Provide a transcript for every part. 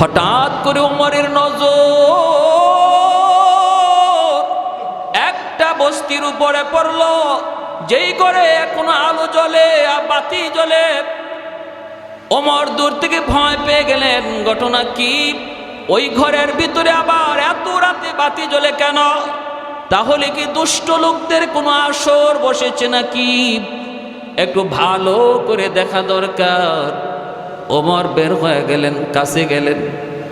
হঠাৎ করে উমরের নজর একটা বস্তির উপরে পড়ল, যেই করে কোনো আলো জ্বলে আর বাতি জ্বলে। ওমর দূর থেকে ভয় পেয়ে গেলেন, ঘটনা কি? ওই ঘরের ভিতরে আবার এত রাতে বাতি জ্বলে কেন? তাহলে কি দুষ্ট লোকদের কোনো আসর বসেছে নাকি? একটু ভালো করে দেখা দরকার। ওমর বের হয়ে গেলেন, কাছে গেলেন।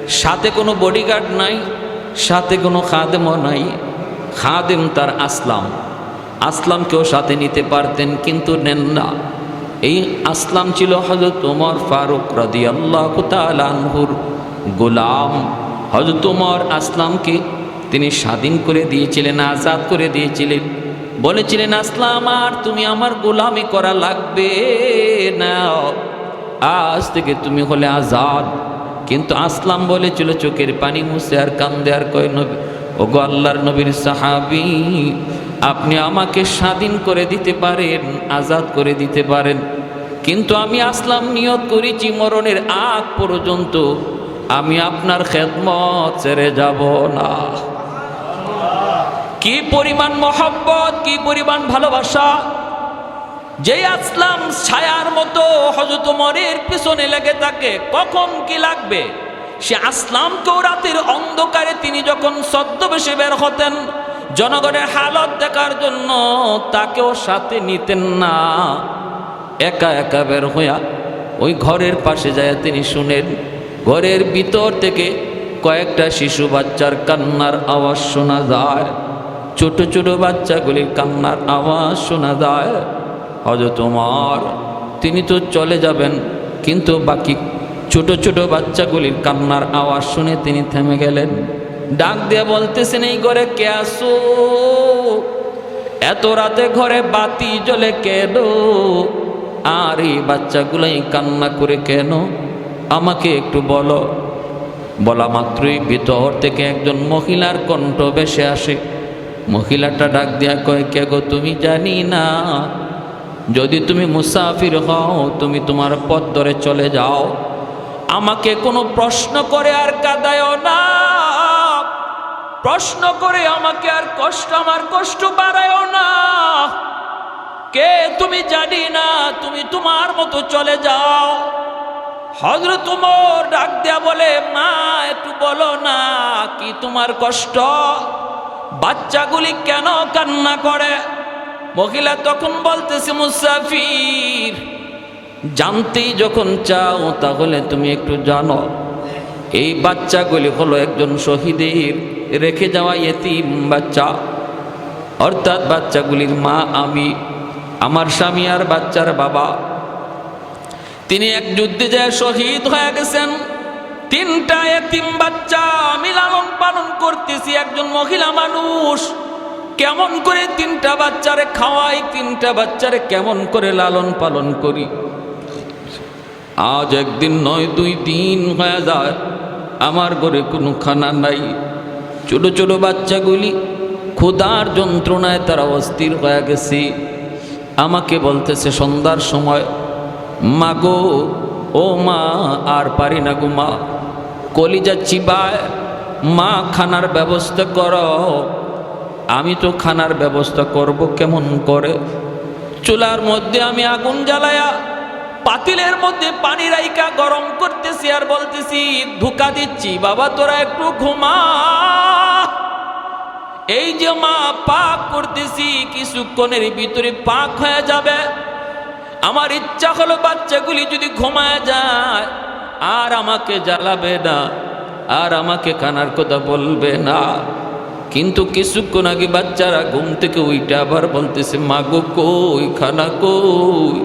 সাথে কোনো বডিগার্ড নাই, সাথে কোনো খাদেমও নাই। খাদেম তার আসলাম। আসলামকেও সাথে নিতে পারতেন, কিন্তু নেন না। এই আসলাম ছিল হজরত উমর ফারুক রাদি আল্লাহ আনহুর গোলাম। হজরত উমর আসলামকে তিনি স্বাধীন করে দিয়েছিলেন, আজাদ করে দিয়েছিলেন। বলেছিলেন, আসলাম আর তুমি আমার গোলামি করা লাগবে না। আজ থেকে তুমি হলে আজাদ। কিন্তু আসলাম বলেছিল চোখের পানি মুছে আর কান্দে আর কয় নবী, ওগো আল্লাহর নবীর সাহাবি, আপনি আমাকে স্বাধীন করে দিতে পারেন, আজাদ করে দিতে পারেন। কিন্তু আমি আসলাম, নিয়ত করেছি, মরণের আগ পর্যন্ত আমি আপনার খেদমত ছেড়ে যাব না। কি পরিমাণ মহব্বত, কি পরিমাণ ভালোবাসা যে আসলাম ছায়ার মতো হজরত মরের পিছনে লেগে থাকে, কখন কি লাগবে? সে আসলামকেও রাতের অন্ধকারে, তিনি যখন ছদ্মবেশে বের হতেন, জনগণের হালত দেখার জন্য তাকেও সাথে নিতেন না। একা একা বের হইয়া ওই ঘরের পাশে যায় তিনি শুনেন, ঘরের ভিতর থেকে কয়েকটা শিশু বাচ্চার কান্নার আওয়াজ শোনা যায়, ছোট ছোট বাচ্চাগুলির কান্নার আওয়াজ শোনা যায়। হজরত তোমার তিনি তো চলে যাবেন, কিন্তু বাকি ছোট ছোট বাচ্চাগুলির কান্নার আওয়াজ শুনে তিনি থেমে গেলেন। ডাক দিয়ে বলতেছেন, এই ঘরে কে আসো এত রাতে ঘরে বাতি জ্বলে কেন? আর এই বাচ্চাগুলাই কান্না করে কেন? আমাকে একটু বলো। বলা মাত্রই ভিতর থেকে একজন মহিলার কণ্ঠ বেশে আসে। মহিলাটা ডাক দিয়া কয়, কে গো তুমি? জানি না। যদি তুমি মুসাফির হও, তুমি তোমার পথ ধরে চলে যাও। আমাকে কোনো প্রশ্ন করে আর কাদায়ও না। প্রশ্ন করে আমাকে আর কষ্ট, আমার কষ্ট বাড়ায়ও না। কে তুমি জানি না, তুমি তোমার মতো চলে যাও। হজরত তোমার ডাক দেয়া বলে, মা, একটু বলো না, কি তোমার কষ্ট? বাচ্চাগুলি কেন কান্না করে? মহিলা তখন বলতেছে, মুসাফির জানতেই যখন চাও তাহলে তুমি একটু জানো, এই বাচ্চাগুলি হলো একজন শহীদের রেখে যাওয়া এতিম বাচ্চা। অর্থাৎ বাচ্চাগুলির মা আমি, আমার স্বামী আর বাচ্চার বাবা। তিনি এক যুদ্ধে যায় শহীদ হয়ে গেছেন। তিনটা এতিম বাচ্চা আমি লালন পালন করতেছি, একজন মহিলা মানুষ। কেমন করে তিনটা বাচ্চারে খাওয়াই, তিনটা বাচ্চারে কেমন করে লালন পালন করি? আজ একদিন নয়, দুই দিন হয়ে যায়, আমার ঘরে কোনো খানা নাই। ছোট ছোট বাচ্চাগুলি ক্ষুধার যন্ত্রণায় তারা অস্থির হয়ে গেছে। আমাকে বলতেছে, সন্ধ্যার সময়, মা গো, ও মা, আর পারি না গো মা। কলিজা চিবায়, মা, খানার ব্যবস্থা করো। আমি তো খানার ব্যবস্থা করব কেমন করে? চুলার মধ্যে আমি আগুন জ্বালায়া, পাতিলের মধ্যে পানি রাইকা গরম করতেছি আর বলতেছি, ধোকা দিচ্ছি, বাবা তোরা একটু ঘুমা। এই যে মা পাক করতেছি, কিছুক্ষণের ভিতরে পাক হয়ে যাবে। আমার ইচ্ছা হলো বাচ্চাগুলি যদি ঘুমায় যায়, আর আমাকে জ্বালাবে না, আর আমাকে খানার কথা বলবে না। কিন্তু কিছুক্ষণ আগে বাচ্চারা ঘুম থেকে ওইটা আবার বলতেছে, মাগো কই খানা কই?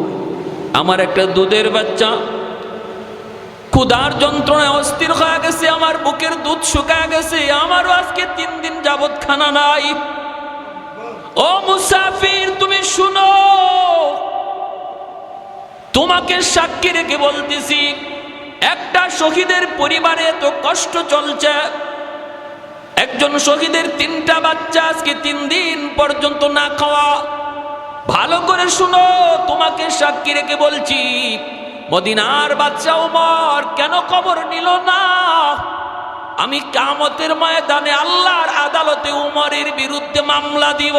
আমার একটা দুধের বাচ্চা, ক্ষুধার যন্ত্রণায় অস্থির হয়ে গেছে, আমার বুকের দুধ শুকায় গেছে, আমারও আজকে তিন দিন যাবৎ খানা নাই। ও মুসাফির, তুমি শুনো, তোমাকে সাক্ষী রেখে বলতেছি, একটা শহীদের পরিবারে তো কষ্ট চলছে একজন শহীদের তিনটা বাচ্চা আজকে তিন দিন পর্যন্ত না খাওয়া। ভালো করে শুনো, তোমাকে সাক্ষী রেখে বলছি, মদিনার বাচ্চা উমর কেন খবর নিল না? আমি কামতের ময়দানে আল্লাহর আদালতে উমরের বিরুদ্ধে মামলা দিব।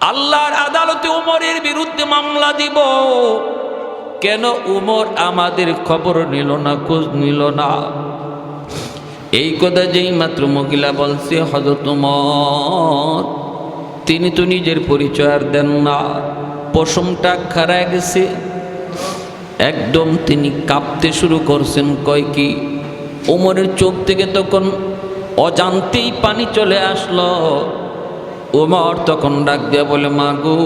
আল্লাহর আদালতে উমরের বিরুদ্ধে মামলা দিব। কেন উমর আমাদের খবর নিল না, খোঁজ নিল না? এই কথা যেই মাত্র মহিলা বলছে হজরত উমর, তিনি তো নিজের পরিচয় আর দেন না। পশমটা খারায় গেছে। একদম তিনি কাঁপতে শুরু করছেন, কয় কি ওমরের চোখ থেকে তখন অজান্তেই পানি চলে আসলো। ওমর তখন ডাক দেয়া বলে, মা গো,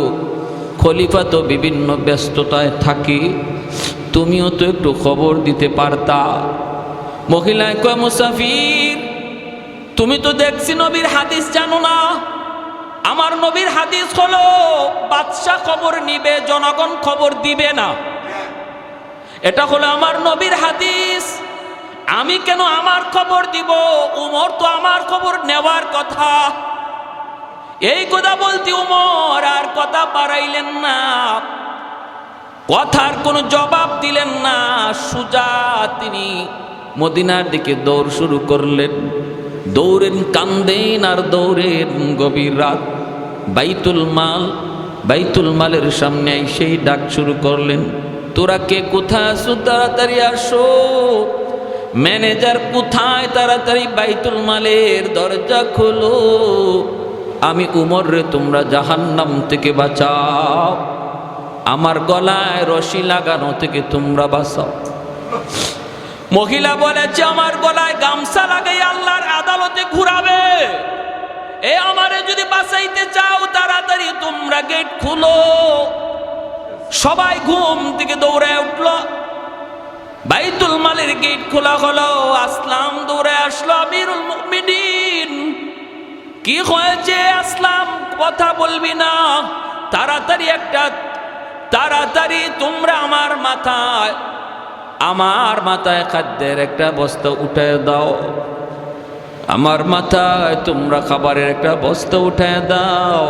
খলিফা তো বিভিন্ন ব্যস্ততায় থাকি, তুমিও তো একটু খবর দিতে পারতা। মহিলায় কয়, মুসাফির, তুমি তো দেখছি নবীর হাদিস জানো না। আমার নবীর হাদিস হলো, বাদশাহ খবর নিবে, জনগণ খবর দিবে না। এটা হলো আমার নবীর হাদিস। আমি কেন আমার খবর দিব? উমর তো আমার খবর নেওয়ার কথা। এই কথা বলতে উমর আর কথা বাড়াইলেন না। কথার কোনো জবাব দিলেন না। সুজা তিনি মদিনার দিকে দৌড় শুরু করলেন। দৌড়েন কান্দেন আর দৌড়েন গভীর রাত। বাইতুল মাল, বাইতুল মালের সামনে সেই ডাক শুরু করলেন, তোরা কে কোথায় আসো তাড়াতাড়ি আসো। ম্যানেজার কোথায়? তাড়াতাড়ি বাইতুল মালের দরজা খোলো। আমি উমর রে, তোমরা জাহান্নাম থেকে বাঁচাও। আমার গলায় রশি লাগানো থেকে তোমরা বাঁচাও। মহিলা বলেছে আমার গলায় গামছা লাগাই আল্লাহর আদালতে ঘুরাবে। এ আমারে যদি বাঁচাইতে চাও, তাড়াতাড়ি তোমরা গেট খুলো। সবাই ঘুম থেকে দৌড়ে উঠল। বাইতুল মালের গেট খোলা হলো। আসলাম, দৌড়ে আসলো আমিরুল মুমিনিন। কি হয়েছে আসলাম? কথা বলবি না। তাড়াতাড়ি একটা, তাড়াতাড়ি তোমরা আমার মাথায় আমার মাথায় খাদ্যের একটা বস্তা উঠে দাও। আমার মাথায় তোমরা খাবারের একটা বস্তা উঠে দাও।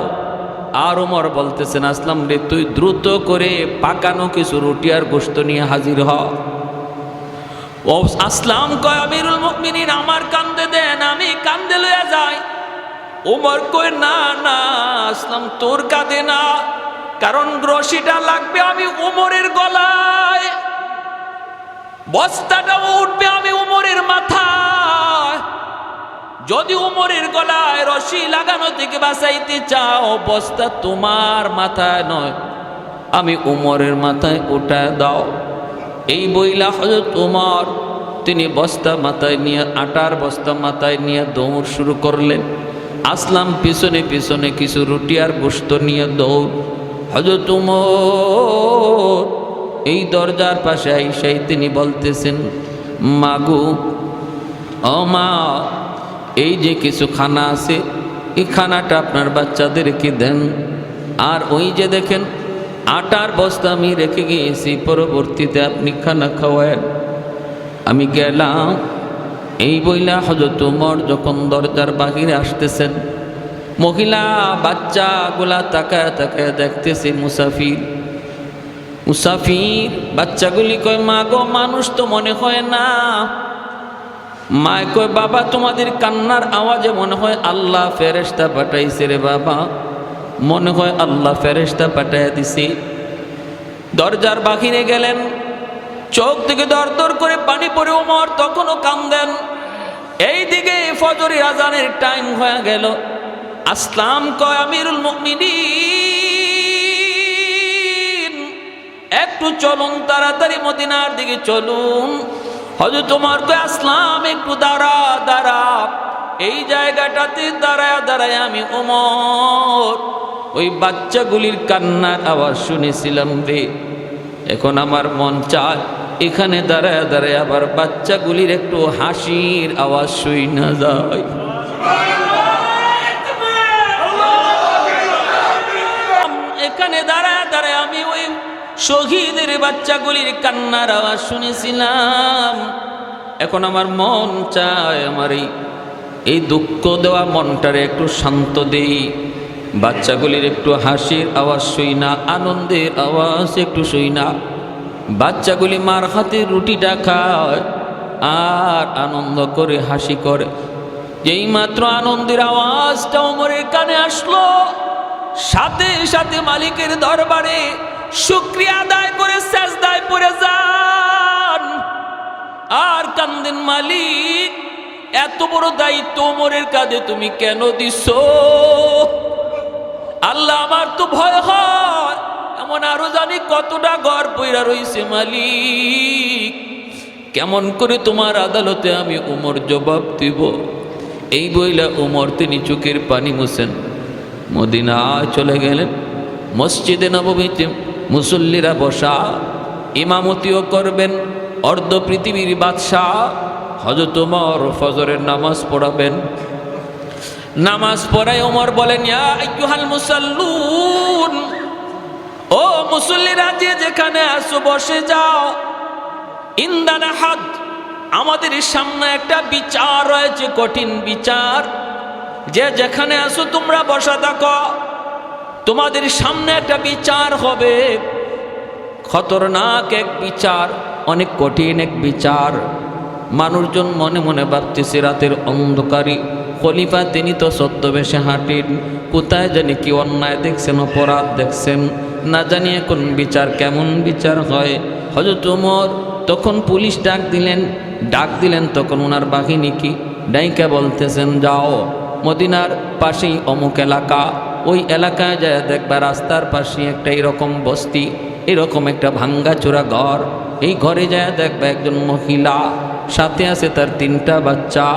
আর ওমর বলতেছেন, আসলাম রে, তুই দ্রুত করে পাকানো কিছু রুটি আর গোস্ত নিয়ে হাজির হ। আসলাম কয়, আমিরুল মুমিনিন, আমার কান্দে দেন, আমি কান্দে লইয়া যাই। ওমর কয়, না না, আসলাম তোর কাঁদে না, কারণ রশিটা লাগবে আমি উমরের গলায়। বস্তাটাও উঠবে আমি উমরের মাথায়। যদি উমরের গলায় রশি লাগানো থেকে বাঁচাইতে চাও, বস্তা তোমার মাথায় নয়, আমি উমরের মাথায় উঠায় দাও। এই বইলা হজরত উমর, তিনি বস্তা মাথায় নিয়ে, আটার বস্তা মাথায় নিয়ে দৌড় শুরু করলেন। আসলাম পিছনে পিছনে কিছু রুটি আর গোস্ত নিয়ে দৌড়। হজরত উমর এই দরজার পাশে আইসাই তিনি বলতেছেন, মাগু, ও মা, এই যে কিছু খানা আছে, এই খানাটা আপনার বাচ্চাদেরকে দেন। আর ওই যে দেখেন, আটার বস্তা আমি রেখে গিয়েছি, পরবর্তীতে আপনি খানা খাওয়ায় আমি গেলাম, এই বইলা হজরত উমর যখন দরজার বাহিরে আসতেছেন, মহিলা বাচ্চাগুলা তাকায় তাকায় দেখতেছে মুসাফির। মুসাফির, বাচ্চাগুলি কয়, মা গো, মানুষ তো মনে হয় না। মায় কয়, বাবা, তোমাদের কান্নার আওয়াজে মনে হয় আল্লাহ ফেরেস্তা পাঠাইছে রে বাবা। মনে হয় আল্লাহ ফেরেস্তা পাঠাইয়া দিছে। দরজার বাহিরে গেলেন। চোখ থেকে দর দর করে পানি পড়ে ওমর তখনও কান্দেন। এই দিকে ফজরি আজানের টাইম হয়ে গেল। আসলাম কয়, আমিরুল মুমিনিন। একটু চলুন তাড়াতাড়ি মদিনার দিকে চলুন। তোমার কয় আসলাম, একটু দাঁড়া দাঁড়া। এই জায়গাটাতে দাঁড়ায় দাঁড়ায় আমি ওমর ওই বাচ্চাগুলির কান্নার আওয়াজ শুনেছিলাম রে। এখন আমার মন চায়, এখানে দাঁড়ায় দাঁড়ায় আবার বাচ্চাগুলির একটু হাসির আওয়াজ শুই না যায়। শহীদের বাচ্চাগুলির কান্নার আওয়াজ শুনেছিলাম। এখন আমার মন চায় আমার এই দুঃখ দেওয়া মনটারে একটু শান্ত দেই। বাচ্চাগুলির একটু হাসির আওয়াজ শুই না, আনন্দের আওয়াজ একটু শুই না। বাচ্চাগুলি মার হাতে রুটিটা খায় আর আনন্দ করে, হাসি করে। যেই মাত্র আনন্দের আওয়াজটা ওমরের কানে আসলো, সাথে সাথে মালিকের দরবারে শুক্রিয়া আদায় করে, সেজদায় পড়ে যান। আর কান্দেন মালিক, এত বড় দায়িত্ব ওমরের কাঁধে তুমি কেন দিছ? আল্লাহ, আমার তো ভয় হয়। এমন আরও জানি কতটা ঘর পইরা রইছে মালিক। কেমন করে তোমার আদালতে আমি উমর জবাব দিব? এই বইলা উমর তিনি চোখের পানি মুছেন। মদিনা চলে গেলেন। মসজিদে নবমীতে মুসল্লিরা বসা, ইমামতিও করবেন, অর্ধ পৃথিবীর বাদশাহ হজরত উমর ফজরের নামাজ পড়াবেন। নামাজ পড়ায় ওমর বলেন, ইয়া মুসাল্লুন, ও মুসল্লিরা, যে যেখানে আসো বসে যাও। ইন্দানা হাদ আমাদের সামনে একটা বিচার রয়েছে, কঠিন বিচার। যে যেখানে আসো তোমরা বসা থাকো। তোমাদের সামনে একটা বিচার হবে। খতরনাক এক বিচার, অনেক কঠিন এক বিচার। মানুষজন মনে মনে ভাবতেছে, রাতের অন্ধকারী খলিফা তিনি তো ছদ্মবেশে হাঁটেন। কোথায় জানি কি অন্যায় দেখছেন, অপরাধ দেখছেন। না জানি এখন বিচার কেমন বিচার হয়। হজরত উমর তখন পুলিশ ডাক দিলেন। ডাক দিলেন তখন ওনার বাহিনী কি? ডাইকা বলতেছেন, যাও, মদিনার পাশেই অমুক এলাকা। ওই এলাকায় যায় দেখবা রাস্তার পাশে একটা এরকম বস্তি, এরকম একটা ভাঙ্গাচোরা ঘর। এই ঘরে যায় দেখবা একজন মহিলা, সাথে আছে তার তিনটা বাচ্চা।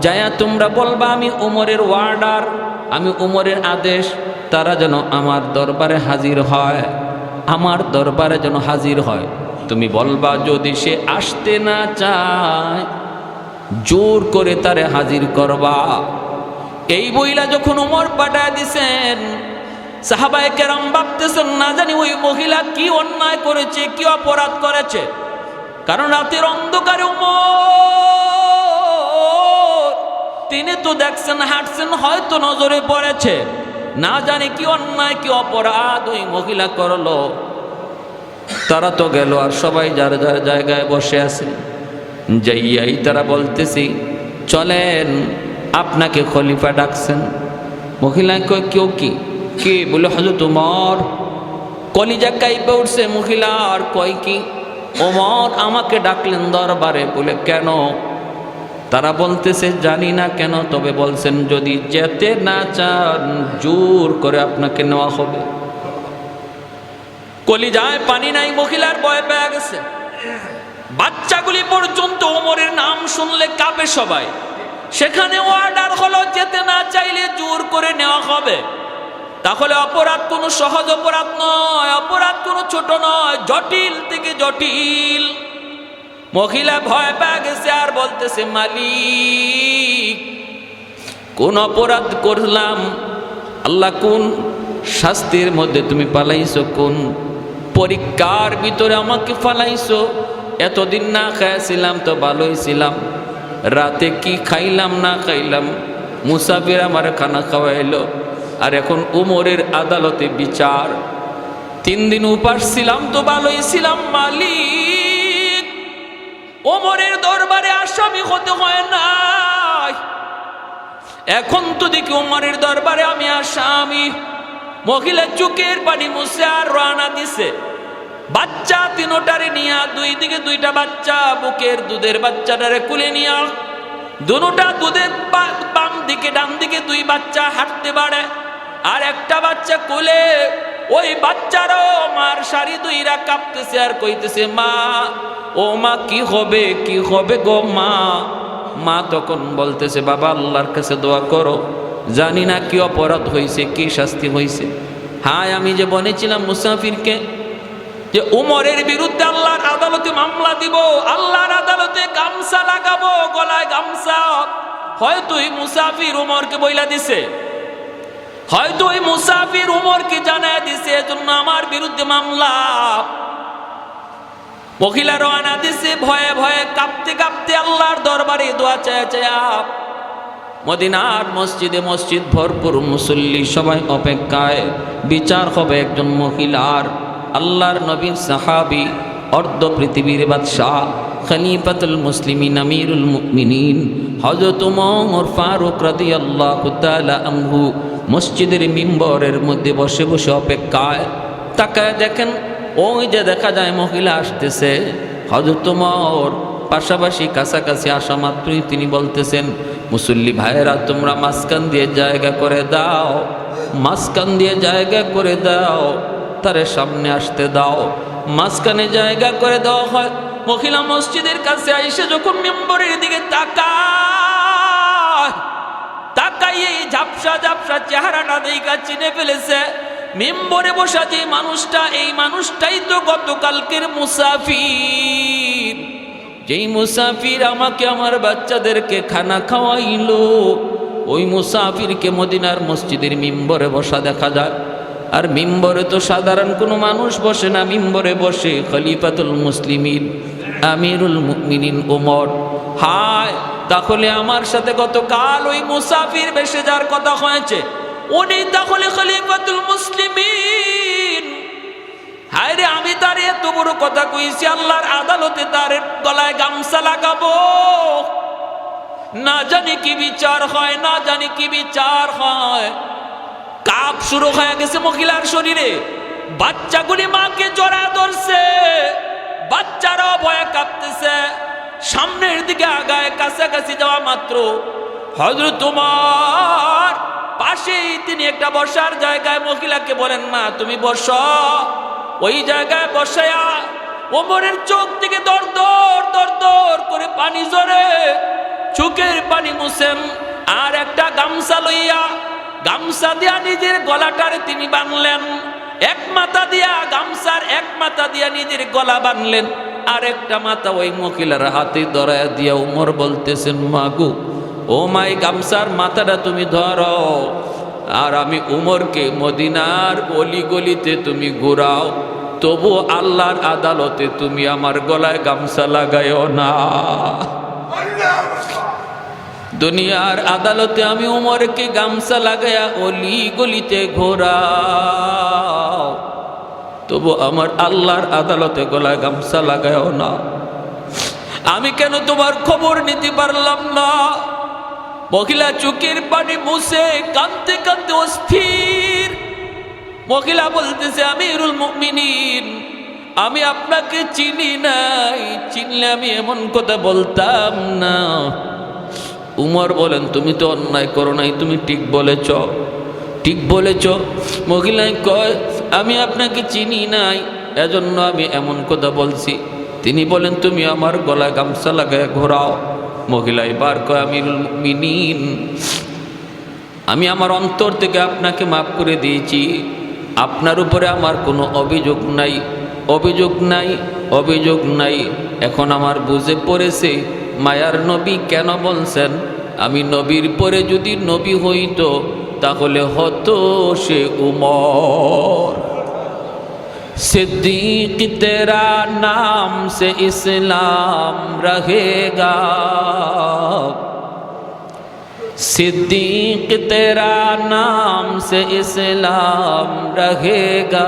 যায়া তোমরা বলবা, আমি উমরের ওয়ার্ডার, আমি উমরের আদেশ, তারা যেন আমার দরবারে হাজির হয়, আমার দরবারে যেন হাজির হয়। তুমি বলবা, যদি সে আসতে না চায়, জোর করে তারে হাজির করবা। এই বইলা যখন উমর পাঠায় দিছেন, সাহাবায় কেরাম ভাবতেছেন, না জানি ওই মহিলা কি অন্যায় করেছে, কি অপরাধ করেছে? কারণ রাতের অন্ধকারে উমর, তিনি তো দেখছেন, হাঁটছেন, হয়তো নজরে পড়েছে। না জানি কি অন্যায়, কি অপরাধ ওই মহিলা করল। তারা তো গেল, আর সবাই যার যার জায়গায় বসে আছে। যাইয়াই তারা বলতেছি, চলেন আপনাকে খলিফা ডাকছেন। মহিলা কয়, কেউ কি? কে? বলে হজরত উমর কলিজা কাইপে উঠছে মহিলা। আর কয় কি? ওমর আমাকে ডাকলেন দরবারে। বলে, কেন? তারা বলতেছে, জানি না কেন। তবে বলছেন, যদি যেতে না চান, জোর করে আপনাকে নেওয়া হবে। কলিজায় পানি নাই, মহিলার ভয় পেয়ে গেছে। বাচ্চাগুলি পর্যন্ত ওমরের নাম শুনলে কাঁপে সবাই। সেখানে অর্ডার হলো যেতে না চাইলে জোর করে নেওয়া হবে। তাহলে অপরাধ কোনো সহজ অপরাধ নয়, অপরাধ কোনো ছোট নয়, জটিল থেকে জটিল। মহিলা ভয় পেয়ে গেছে আর বলতেছে, মালিক, কোন অপরাধ করলাম? আল্লাহ কোন শাস্তির মধ্যে তুমি পালাইছো? কোন পরীক্ষার ভিতরে আমাকে ফালাইছো? এতদিন না খাইছিলাম তো ভালোই ছিলাম। রাতে কি খাইলাম, না খাইলাম? মুসাফির আমার খানা খাওয়াইলো। আর এখন উমরের আদালতে বিচার। তিন দিন উপাস ছিলাম তো ভালোই ছিলাম, মালিক। ওমরের দরবারে আসামি হতে হয় না এখন তো দেখি উমরের দরবারে আমি আসামি। মহিলা চুকের পানি মুছে আর রানা দিছে। বাচ্চা তিনোটারে নিয়া, দুই দিকে দুইটা বাচ্চা, বুকের দুধের বাচ্চাটারে কুলে নিয়া। দুটা দুধের বাম দিকে, ডান দিকে দুই বাচ্চা হাঁটতে পারে। আর একটা বাচ্চা কোলে, ওই বাচ্চারও মার শাড়ি দুইরা কাঁপতেছে আর কইতেছে, মা, ও মা, কি হবে কি হবে গো মা? মা তখন বলতেছে, বাবা, আল্লাহর কাছে দোয়া করো। জানি না কি অপরাধ হয়েছে কি শাস্তি হয়েছে হায়, আমি যে বলেছিলাম মুসাফিরকে যে উমরের বিরুদ্ধে আল্লাহর আদালতে মামলা দিব, আল্লাহর আদালতে গামছা লাগাবো, গলায় গামছা। হয়তো এই মুসাফির উমরকে বইলা দিছে। হয়তো ওই মুসাফির উমরকে জানায় দিছে, এজন্য আমার বিরুদ্ধে মামলা। মহিলা রওনা দিছে, ভয়ে ভয়ে কাঁপতে কাঁপতে আল্লাহর দরবারে দোয়া চায় চায়া। মদিনার মসজিদে মসজিদ ভরপুর মুসল্লি সবাই অপেক্ষায়। বিচার হবে একজন মহিলার। আল্লাহর নবীর সাহাবি, অর্ধ পৃথিবীর বাদশাহ, খলিফাতুল মুসলিমিন, আমিরুল মুমিনিন হজরত উমর ফারুক রাদিয়াল্লাহু তাআলা আনহু মসজিদের মিম্বরের মধ্যে বসে বসে অপেক্ষায়। তাকায় দেখেন, ওই যে দেখা যায় মহিলা আসতেছে। হজরত উমর পাশাপাশি কাছাকাছি আসা মাত্রই তিনি বলতেছেন, মুসল্লি ভাইয়েরা, তোমরা মাঝখান দিয়ে জায়গা করে দাও, মাঝখান দিয়ে জায়গা করে দাও। তারে সামনে আসতে দাও। মাঝখানে জায়গা করে দেওয়া হয়। মহিলা মসজিদের কাছে আইসে যখন মেম্বরের দিকে তাকায়, তাকাইয়ে এই ঝাপসা ঝাপসা চেহারাটা দেখা চিনে ফেলেছে। মেম্বরে বসা যে মানুষটা, এই মানুষটাই তো গতকালকের মুসাফির। যেই মুসাফির আমাকে, আমার বাচ্চাদেরকে খানা খাওয়াইলো, ওই মুসাফিরকে মদিনার মসজিদের মিম্বরে বসা দেখা যায়। আর মিম্বরে তো সাধারণ কোনো মানুষ বসে না, মিম্বরে বসে খলিফাতুল মুসলিমিন, আমিরুল মুমিনিন ওমর। হায়, তাহলে আমার সাথে গতকাল ওই মুসাফির বেশে যার কথা হয়েছে। উনি তাহলে খলিফাতুল মুসলিমিন। হায় রে, আমি তার এত বড় কথা কইছি, আল্লাহর আদালতে তার গলায় গামছা লাগাবো। না জানি কি বিচার হয়, না জানি কি বিচার হয়। কাপ শুরু হয়ে গেছে মহিলার শরীরে। বাচ্চাগুলি মাকে জড়া ধরছে। বাচ্চারাও ভয়ে কাঁপতেছে। সামনের দিকে আগায় কাছাকাছি যাওয়া মাত্র। হজরত তোমার পাশেই তিনি একটা বসার জায়গায় মহিলাকে বলেন, মা, তুমি বস। ওই জায়গায় বসায়া ওমরের চোখ থেকে দর দর দর দর করে পানি জরে চোখের পানি মুছেন। আর একটা গামছা লইয়া গামছা দিয়া নিজের গলাটারে তিনি বানলেন। এক মাথা দিয়া গামছার এক মাথা দিয়া নিজের গলা বানলেন। আর একটা মাথা ওই মহিলার হাতে ধরায় দিয়া উমর বলতেছেন মাগু ও মাই গামছার মাথাটা তুমি ধরো। আর আমি উমরকে মদিনার গলিতে তুমি ঘুরাও। তবু আল্লাহর আদালতে তুমি আমার গলায় গামছা লাগাইও না। দুনিয়ার আদালতে আমি উমরকে গামছা লাগাইয়া অলি গলিতে ঘোরাও। তবু আমার আল্লাহর আদালতে গলায় গামছা লাগাইও না। আমি কেন তোমার খবর নিতে পারলাম না? মহিলা চোখের পানি মুছে কাঁদতে কাঁদতে অস্থির। মহিলা বলতেছে আমি রুল মুমিনিন, আমি আপনাকে চিনি নাই। চিনলে আমি এমন কথা বলতাম না। উমর বলেন, তুমি তো অন্যায় করো নাই, তুমি ঠিক বলেছ। ঠিক বলেছ? মহিলায় কয়, আমি আপনাকে চিনি নাই, এজন্য আমি এমন কথা বলছি। তিনি বলেন, তুমি আমার গলায় গামছা লাগায় ঘোরাও। মহিলা এবার কয়, আমিরুল মিনিন আমি আমার অন্তর থেকে আপনাকে মাফ করে দিয়েছি। আপনার উপরে আমার কোনো অভিযোগ নাই। অভিযোগ নাই অভিযোগ নাই। এখন আমার বুঝে পড়েছে মায়ার নবী কেন বলছেন আমি নবীর পরে যদি নবী হইতো তাহলে হতো সে উমর सिद्दीक तेरा नाम से इस्लाम रहेगा सिद्दीक तेरा नाम से इस्लाम रहेगा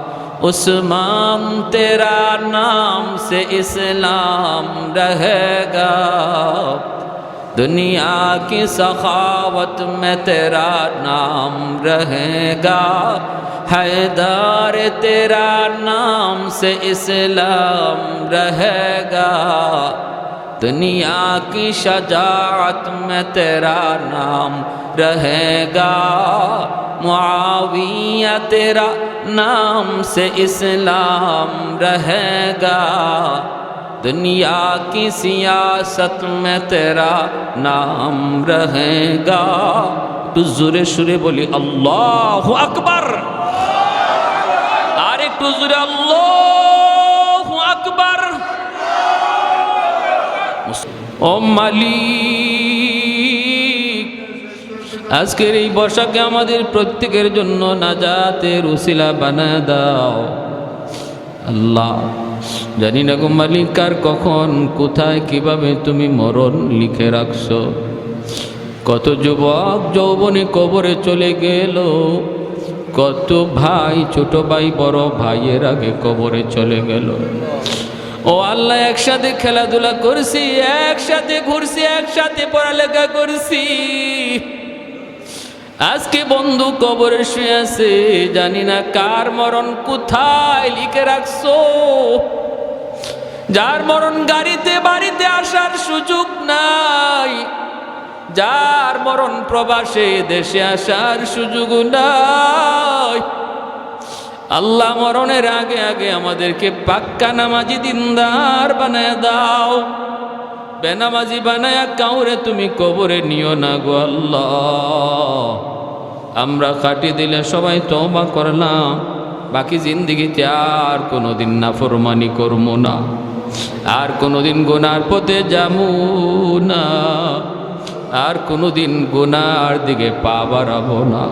عثمان تیرا نام سے اسلام رہے گا۔ دنیا کی سخاوت میں تیرا نام رہے گا۔ حیدار تیرا نام سے اسلام رہے گا۔ دنیا کی شجاعت میں تیرا نام رہے گا۔ معاویہ تیرا نام سے اسلام رہے گا۔ دنیا کی سیاست میں تیرا نام رہے گا۔ تو زور شرے بولی، اللہ اکبر۔ آرے تو زور اللہ মালিক, আজকের এই বর্ষাকে আমাদের প্রত্যেকের জন্য নাজাতের উসিলা বানায় দাও। আল্লাহ, জানি না গো মালিক, কার কখন, কোথায়, কীভাবে তুমি মরণ লিখে রাখছো। কত যুবক যৌবনে কবরে চলে গেল, কত ভাই, ছোট ভাই, বড় ভাইয়ের আগে কবরে চলে গেল। ও আল্লাহ একসাথে খেলাধুলা করছি, একসাথে ঘুরছি, একসাথে পড়ালেখা করছি। আজকে বন্ধু কবরে শুয়ে আছে, জানি না কার মরণ কোথায় লিখে রাখছো। যার মরণ গাড়িতে বাড়িতে আসার সুযোগ নাই, যার মরণ প্রবাসে দেশে আসার সুযোগ নাই। আল্লাহ মরণের আগে আগে আমাদেরকে পাক্কা নামাজি দিনদার বানায় দাও। বেনামাজি বানায়া কাউরে তুমি কবরে নিও না গো আল্লাহ। আমরা কাটি দিলে সবাই তওবা করলাম, বাকি জিন্দিগিতে আর কোনোদিন না ফরমানি করব না। আর কোনোদিন গোনার পথে যাব না। আর কোনোদিন গোনার দিকে পা বাড়াবো না।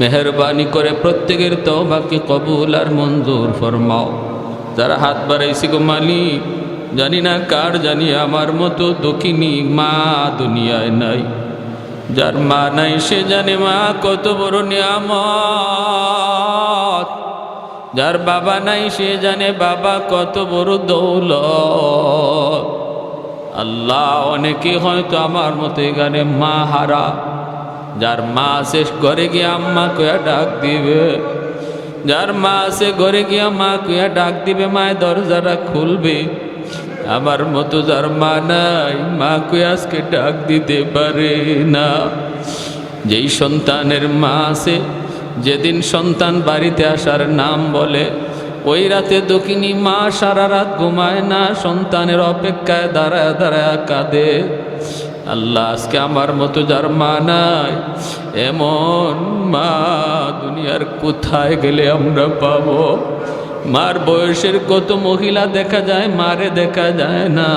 মেহরবানি করে প্রত্যেকের তওবাকে কবুল আর মঞ্জুর ফরমাও। যারা হাত বাড়াইছি গো মালিক, জানি না কার, জানি আমার মতো দক্ষিণী মা দুনিয়ায় নাই। যার মা নাই, সে জানে মা কত বড় নিয়ামত। যার বাবা নাই, সে জানে বাবা কত বড় দৌল আল্লাহ অনেকে হয়তো আমার মতো এখানে মা হারা। যার মা শেষ ঘরে গিয়ে আম্মা কয়া ডাক দিবে। যার মা সে ঘরে গিয়া মা কয়া ডাক দিবে, মায়ের দরজাটা খুলবে। আমার মতো যার মা নাই মা আজকে ডাক দিতে পারে না। যেই সন্তানের মা আছে যেদিন সন্তান বাড়িতে আসার নাম বলে, ওই রাতে দক্ষিণী মা সারা রাত ঘুমায় না, সন্তানের অপেক্ষায় দাঁড়ায় দাঁড়ায় কাঁদে। আল্লাহ আজকে আমার মতো যার মা নাই, এমন মা দুনিয়ার কোথায় গেলে আমরা পাবো? মার বয়সের কত মহিলা দেখা যায়, মারে দেখা যায় না।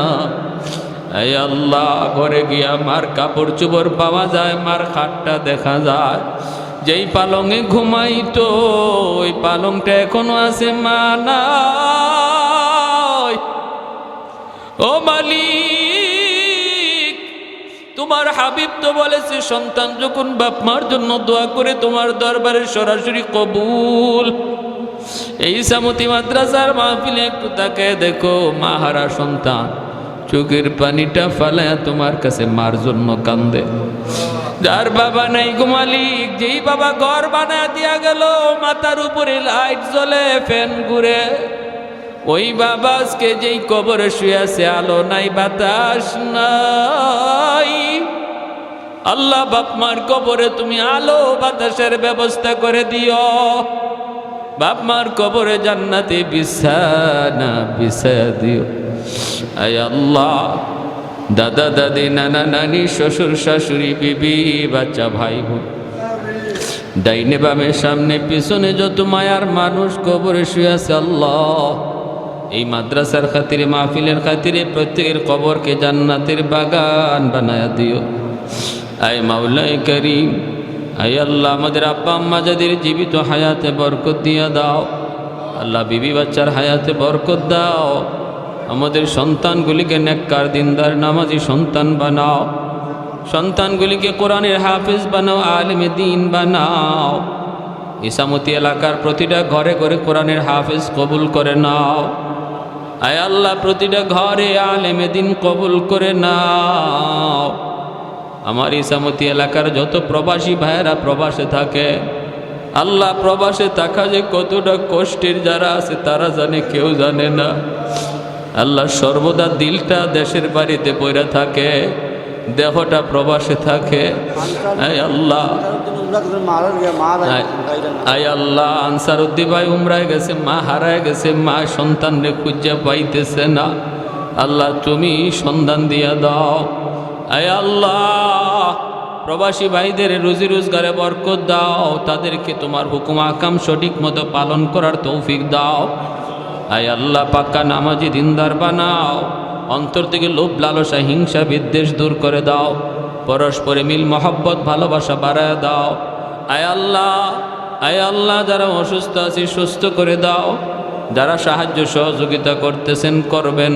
এই আল্লাহ, ঘরে গিয়া মার কাপড় চোপড় পাওয়া যায়, মার খাটটা দেখা যায়। যেই পালঙে ঘুমাইতো, ওই পালংটা এখনও আছে, মা নাই। ও মালিক তোমার হাবিব তো বলেছে, সন্তান যখন বাপ মার জন্য দোয়া করে তোমার দরবারে সরাসরি কবুল। এই সামতি মাদ্রাসার মাহফিলে একটু তাকে দেখো মাহারা সন্তান, চোখের পানিটা ফালায়া তোমার কাছে মার জন্য কান্দে। যার বাবা নাই গো মালিক, যেই বাবা ঘর বানায় দিয়া গেল, মাথার উপরে লাইট জ্বলে, ফ্যান ঘুরে। ওই বাবা আজকে যেই কবরে শুয়ে আছে, আলো নাই, বাতাস নাই। আল্লাহ বাপমার কবরে তুমি আলো বাতাসের ব্যবস্থা করে দিও। বাপমার কবরে জান্নাতে বিছানা বিছা দিও। আয় আল্লাহ, দাদা, দাদি, নানা, নানি, শ্বশুর, শাশুড়ি, বিবি, বাচ্চা, ভাই, বোন। ডাইনে বামে সামনে পিছনে যত মায়ার মানুষ কবরে শুয়ে আছে আল্লাহ। এই মাদ্রাসার খাতিরে, মাহফিলের খাতিরে প্রত্যেকের কবরকে জান্নাতের বাগান বানায়া দিও। আয় মাওলাই করিম, আয় আল্লাহ আমাদের আব্বা আম্মা যাদের জীবিত হায়াতে বরকত দিয়া দাও। আল্লাহ বিবি বাচ্চার হায়াতে বরকত দাও। আমাদের সন্তানগুলিকে নেককার দিনদার নামাজি সন্তান বানাও। সন্তানগুলিকে কোরআনের হাফিজ বানাও, আলেমে দিন বানাও। ইসামতি এলাকার প্রতিটা ঘরে ঘরে কোরআনের হাফিজ কবুল করে নাও। আয় আল্লাহ প্রতিটা ঘরে আলেমে দিন কবুল করে নাও। আমার ইসামতি এলাকার যত প্রবাসী ভাইয়েরা প্রবাসে থাকে, আল্লাহ প্রবাসে থাকা যে কতটা কষ্টের যারা আছে, তারা জানে, কেউ জানে না। আল্লাহ সর্বদা দিলটা দেশের বাড়িতে পড়ে থাকে, দেহটা প্রবাসে থাকে। আল্লাহ। আয়- আল্লাহ আনসার উদ্দি ভাই উমরায় গেছে, মা হারায় গেছে, মা সন্তান সন্তানরে খুঁজে পাইতেছে না। আল্লাহ তুমি সন্ধান দিয়া দাও। আয় আল্লাহ, প্রবাসী ভাইদের রুজি রোজগারে বরকত দাও, তাদেরকে তোমার হুকুম আকাম সঠিক মতো পালন করার তৌফিক দাও। আয় আল্লাহ পাক্কা নামাজি দিনদার বানাও, অন্তর থেকে লোভ, লালসা, হিংসা, বিদ্বেষ দূর করে দাও, পরস্পরে মিল, মহব্বত, ভালোবাসা বাড়ায় দাও। আয় আল্লাহ আয় আল্লাহ, যারা অসুস্থ আছি সুস্থ করে দাও, যারা সাহায্য সহযোগিতা করতেছেন, করবেন।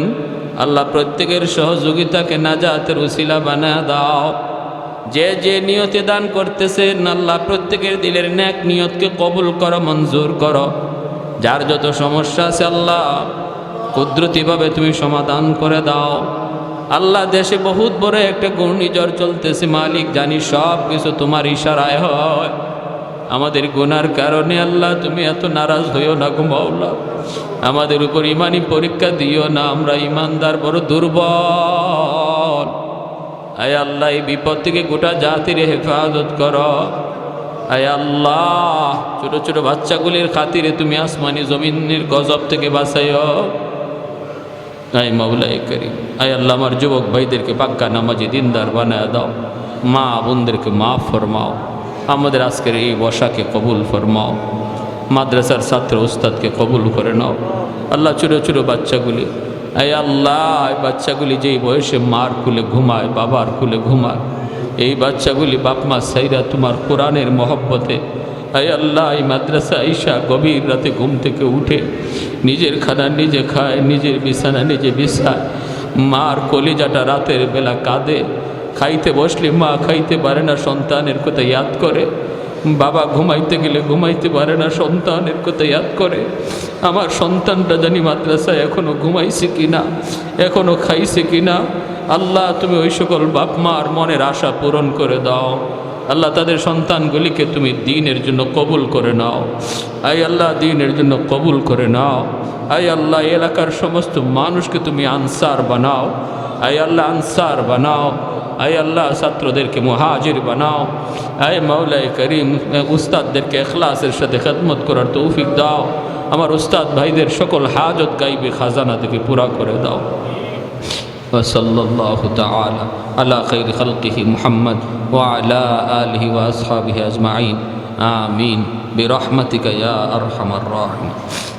আল্লাহ প্রত্যেকের সহযোগিতাকে নাজাতের উসিলা বানায় দাও। যে যে নিয়তে দান করতেছেন, আল্লাহ প্রত্যেকের দিলের ন্যাক নিয়তকে কবুল করো, মঞ্জুর করো। যার যত সমস্যা আছে আল্লাহ কুদরতিভাবে তুমি সমাধান করে দাও। আল্লাহ দেশে বহুত বড় একটা ঘূর্ণিঝড় চলতেছে, মালিক জানি সব কিছু তোমার ইশারায় হয়। আমাদের গুনার কারণে আল্লাহ তুমি এত নারাজ হইও না ঘুমাওলা আমাদের উপর ইমানি পরীক্ষা দিও না, আমরা ইমানদার, বড় দুর্বল। আয় আল্লাহ, এই বিপদ থেকে গোটা জাতির হেফাজত করো। আয় আল্লাহ, ছোট ছোট বাচ্চাগুলির খাতিরে তুমি আসমানি জমিনের গজব থেকে বাঁচাইও। আয় মাওলাই করি আয় আল্লাহ, আমার যুবক ভাইদেরকে পাক্কা নামাজি দিনদার বানায় দাও। মা বোনদেরকে মাফ ফরমাও। আমাদের আজকের এই বসাকে কবুল ফরমাও। মাদ্রাসার ছাত্র উস্তাদকে কবুল করে নাও। আল্লাহ ছোটো ছোটো বাচ্চাগুলি, আয় আল্লাহ, এই বাচ্চাগুলি যেই বয়সে মার কুলে ঘুমায়, বাবার কুলে ঘুমায়, এই বাচ্চাগুলি বাপমা সাইরা তোমার কোরআনের মহব্বতে, আয় আল্লাহ, এই মাদ্রাসা ঈশা গভীর রাতে ঘুম থেকে উঠে, নিজের খানা নিজে খায়, নিজের বিছানা নিজে বিছায়, মার কলিজাটা রাতের বেলা কাঁদে, খাইতে বসলে মা খাইতে পারে না, সন্তানের কথা ইয়াদ করে বাবা ঘুমাইতে গেলে ঘুমাইতে পারে না, সন্তানের কথা ইয়াদ করে। আমার সন্তানটা জানি মাদ্রাসায় এখনও ঘুমাইছে কি না এখনও খাইছে কি না আল্লাহ, তুমি ওই সকল বাপ মার মনের আশা পূরণ করে দাও। আল্লাহ, তাদের সন্তানগুলিকে তুমি দিনের জন্য কবুল করে নাও। আই আল্লাহ, দিনের জন্য কবুল করে নাও। আই আল্লাহ, এলাকার সমস্ত মানুষকে তুমি আনসার বানাও। আই আল্লাহ, আনসার বানাও। আই আল্লাহ ছাত্রদেরকে মহাজির বানাও আয় মাওলাই করিম উস্তাদদেরকে এখলাসের সাথে খেদমত করার তৌফিক দাও আমার উস্তাদ ভাইদের সকল হাজত গাইবে খাজানা থেকে পুরা করে দাও وصلى الله تعالى على خير خلقه محمد وعلى آله وأصحابه أجمعين آمين برحمتك يا أرحم الراحمين আসসালামু আলাইকুম